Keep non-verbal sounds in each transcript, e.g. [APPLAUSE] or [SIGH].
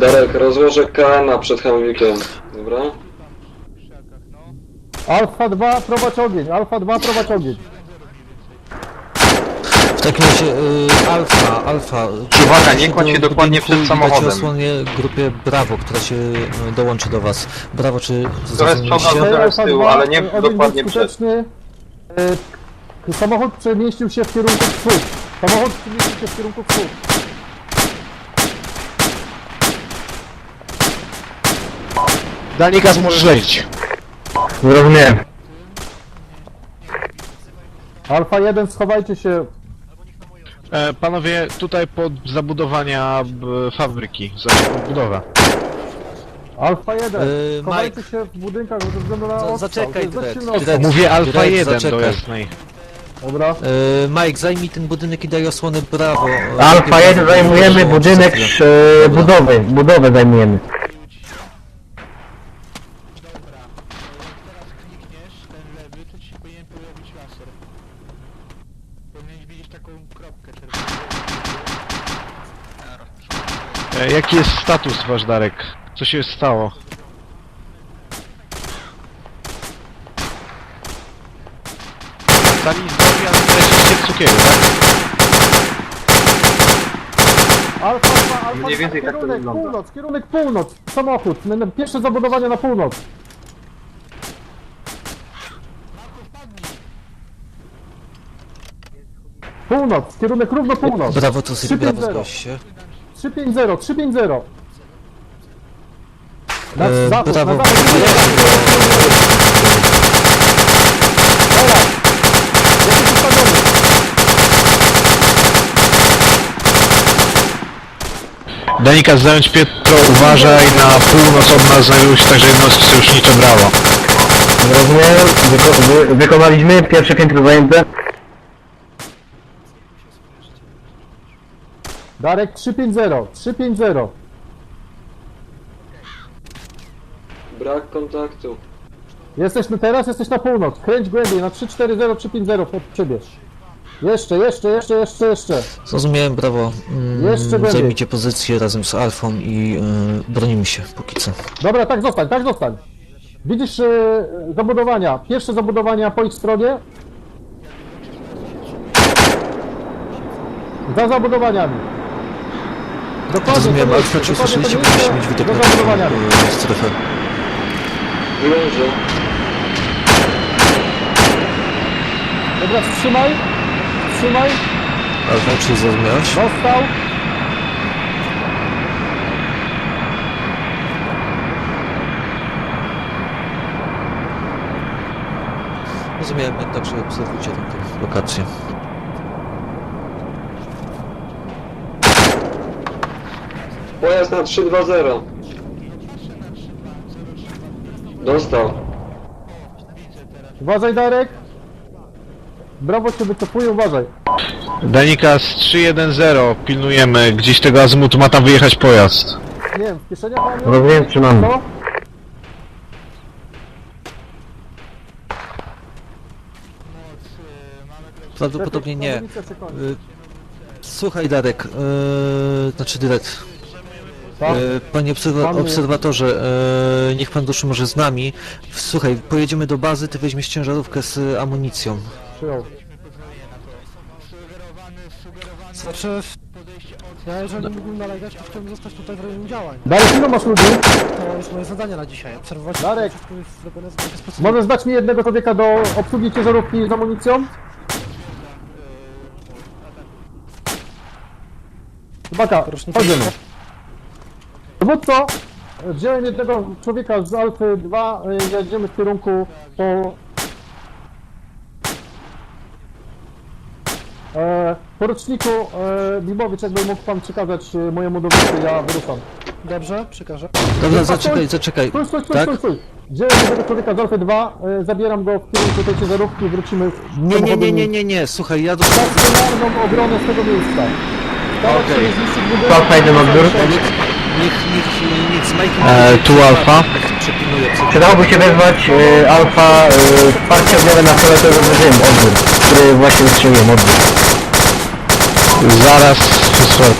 Darek, rozłożę K przed Hamwikiem. Dobra? Alfa 2, prowadź ogień, Alfa 2, prowadź ogień. W takim razie y, Alfa, Alfa. Uwaga, nie kładź się do dokładnie budynku przed i dajcie samochodem. osłonie grupie Brawo, która się y, dołączy do was. Brawo, czy Która jest czołgana zrozumieliście? do- Teraz z tyłu, 2, ale nie ogień był dokładnie przed. skuteczny. Y, Samochód przemieścił się w kierunku wschód. Samochód przemieścił się w kierunku wschód. Danikas możesz lecieć. Zrozumiałem. Alfa 1, schowajcie się. E, panowie, tutaj pod zabudowania b, fabryki, za budowę. Alfa 1, Y, schowajcie Mike. się w budynkach ze względu na Za- ostrzał. zaczekaj, To jest dość Dredd, silny ostrzał. Dredd. Mówię Alfa Direkt, 1 do zaczekaj. jasnej. Dobra. Y, Mike, zajmij ten budynek i daj osłony Brawo. Alfa grupie 1 Brawo, zajmujemy budynek e, budowy, budowę zajmujemy. E, jaki jest status wasz Darek? Co się stało? Stali zdrowi, ale straciliście cukieru, tak? Alfa 2, Alfa Mniej 2, więcej tak to kierunek wygląda. północ, kierunek północ. Samochód, pierwsze zabudowanie na północ. Północ, kierunek równo północ. Brawo, to Syrii, Brawo, 3-5-0. zgłoś się. 350, 350. Na E, zachód, brawo. na zachód. Dobra. Jesteś ustawiony. Danikas zająć Pietro, uważaj, na północ od nas znajdują się także jednostki sojusznicze Brawo. Rozumiem, wyko wy wykonaliśmy pierwsze piętro zajęte. Darek 350, 350. Brak kontaktu. Jesteś na teraz, jesteś na północ. Kręć głębiej na 340, 350 pod ciebie. Jeszcze, jeszcze, jeszcze, jeszcze, jeszcze. Zrozumiałem, Brawo. Mm, Jeszcze głębiej. Zajmijcie pozycję razem z Alfą i y, bronimy się póki co. Dobra, tak zostań, tak zostań. Widzisz e, zabudowania, pierwsze zabudowania po ich stronie? Za zabudowaniami. Dokładnie miejsce, Alfa, czy usłyszeliście? Powinniście mieć widok na strefę. Wyłączę. Dobra, wstrzymaj. Wstrzymaj. Alfa, czy zrozumiałeś? Dostał. Rozumiałem, także obserwujcie tę lokację. Pojazd na 320. Dostał. Uważaj, Darek. Brawo cię wycofuje, uważaj. Danikas 310, pilnujemy, gdzieś tego azymutu ma tam wyjechać pojazd. Nie wiem, w kieszeniach mam? Rozumiem, trzymamy. Co? Prawdopodobnie nie. Y, Słuchaj Darek, yy, znaczy Dyret, Tak? yy, panie obserwa Pan- obserwatorze, yy, niech pan doszły może z nami. Słuchaj, pojedziemy do bazy, ty weźmiesz ciężarówkę z amunicją. Przyjął. Znaczy, ja jeżeli mógłbym nalegać, to chciałbym zostać tutaj w rejonie działań. Darek, ile masz ludzi? To jest moje zadanie na dzisiaj. Obserwować Darek. wszystko jest zrobione w jaki sposób. Możesz dać mi jednego człowieka do obsługi ciężarówki z amunicją? Proszę, chodzimy. Dowódco, wziąłem jednego człowieka z Alfy 2, y, jedziemy w kierunku po... E, poruczniku e, Bibowicz, jakby mógł pan przekazać e, mojemu dowódcy, ja wyruszam. Dobrze, przekażę. Dobra, zaczekaj, zaczekaj. Stój, stój, stój, Tak? stój, stój. Wziąłem jednego człowieka z Alfy 2, e, zabieram go w kierunku tej ciężarówki, wrócimy Nie, nie, nie, nie, nie, nie, słuchaj, ja do... stacjonarną obronę z tego miejsca. Okej. Alfa jeden odbiór. Niech, niech, niech, z Mike'em... E, tu Alfa. Przydałoby się wezwać e, Alfa e, wsparcie ogniowé na fioletowy reżim, odbiór, który właśnie wystrzeliłem, odbiór. Zaraz, wysłał.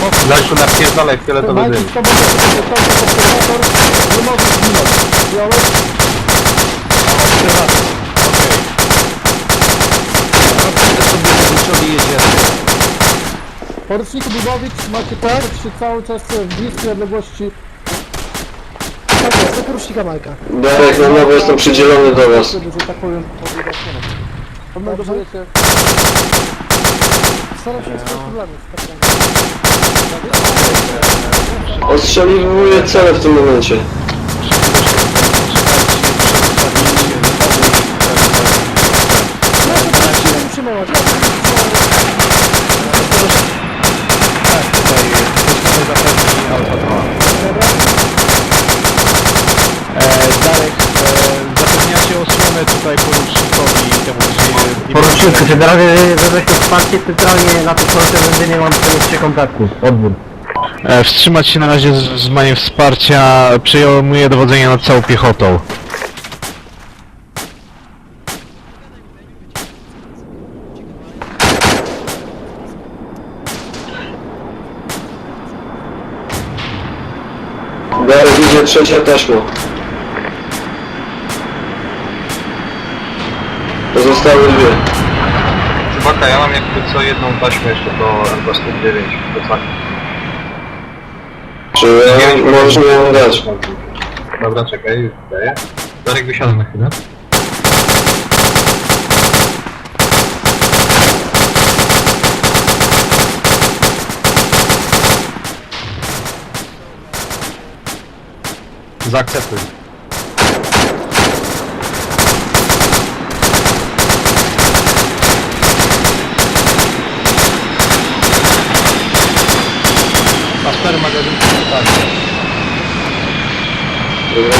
Po Zajku napierdalaj fioletowy dym. zginąć. Przyjąłeś? Będę sobie Dewiczowi jedziemy. Poruczniku Dubowicz, macie poruszać się cały czas w bliskiej odległości. Tak jest, do porucznika Majka. Darek, na nowo jestem przydzielony do was. Że tak powiem. Staram się bez problemów. Ostrzeliwuję cele w tym momencie. Nie przyjmować. Darek, e, zapewniacie osłonę tutaj porucznikowi i temu gdzie... Poruczniku, czy na razie wezmesz to wsparcie centralnie na tym końcu nie mam jeszcze kontaktu. Odwór. E, wstrzymać się na razie z wzmaniem wsparcia, przejmuję dowodzenie nad całą piechotą. Darek idzie trzecia taśma. Pozostałe dwie. Chewaka, ja mam jakby co jedną taśmę jeszcze do M209 plecaka. Czy ja możesz mi ją dać? Dobra, czekaj, już daję. Darek wysiadł na chwilę. Zaakceptuj. A cztery magazynki tak. Dobra.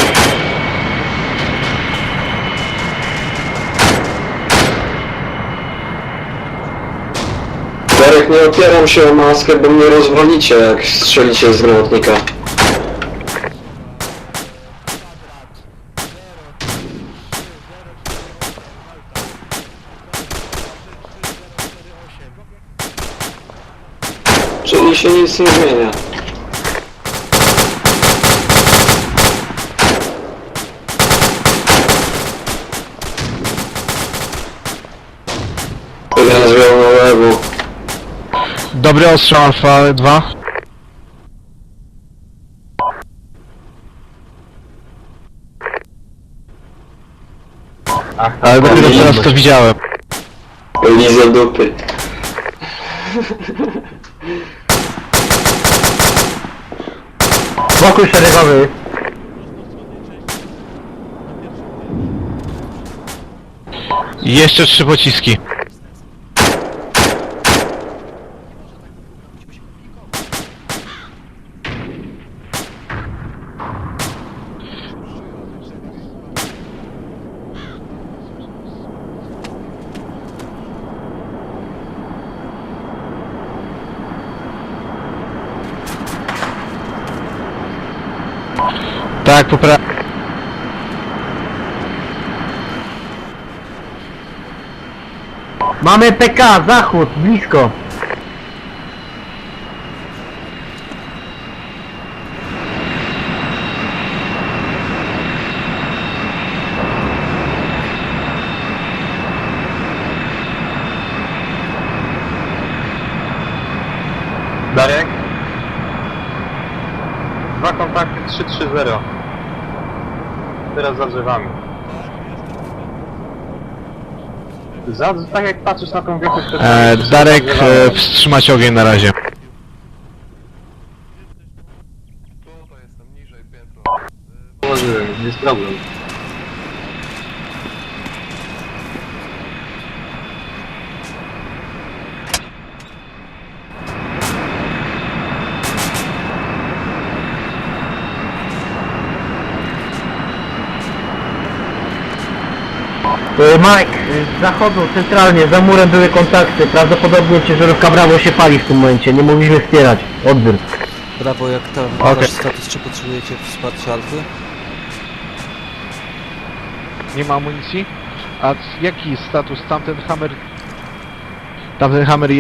Darek, nie opieram się o maskę, bo mnie rozwalicie, jak strzelicie z granatnika. Czyli się nic nie zmienia. Jeden zwiał na lewo. Dobry ostrzał Alfa 2. Ach, Ale dopiero teraz to widziałem. Liza dupy. [LAUGHS] Spokój szeregowy. Jeszcze trzy pociski. Tak, popra... Mamy PK, zachód, blisko. Dwa kontakty 330. Teraz za drzewami. Za, tak jak patrzysz na tą to E, Darek, e, wstrzymać ogień na razie. Położyłem, jest problem. Mike, y, z zachodu, centralnie, za murem były kontakty. Prawdopodobnie ciężarówka Brawo się pali w tym momencie. Nie mogliśmy wspierać. Odbiór. Brawo, jak tam Okej. wasz status, czy potrzebujecie wsparcia Alfy? Nie ma amunicji? A jaki jest status? Tamten Hammer... Tamten Hammer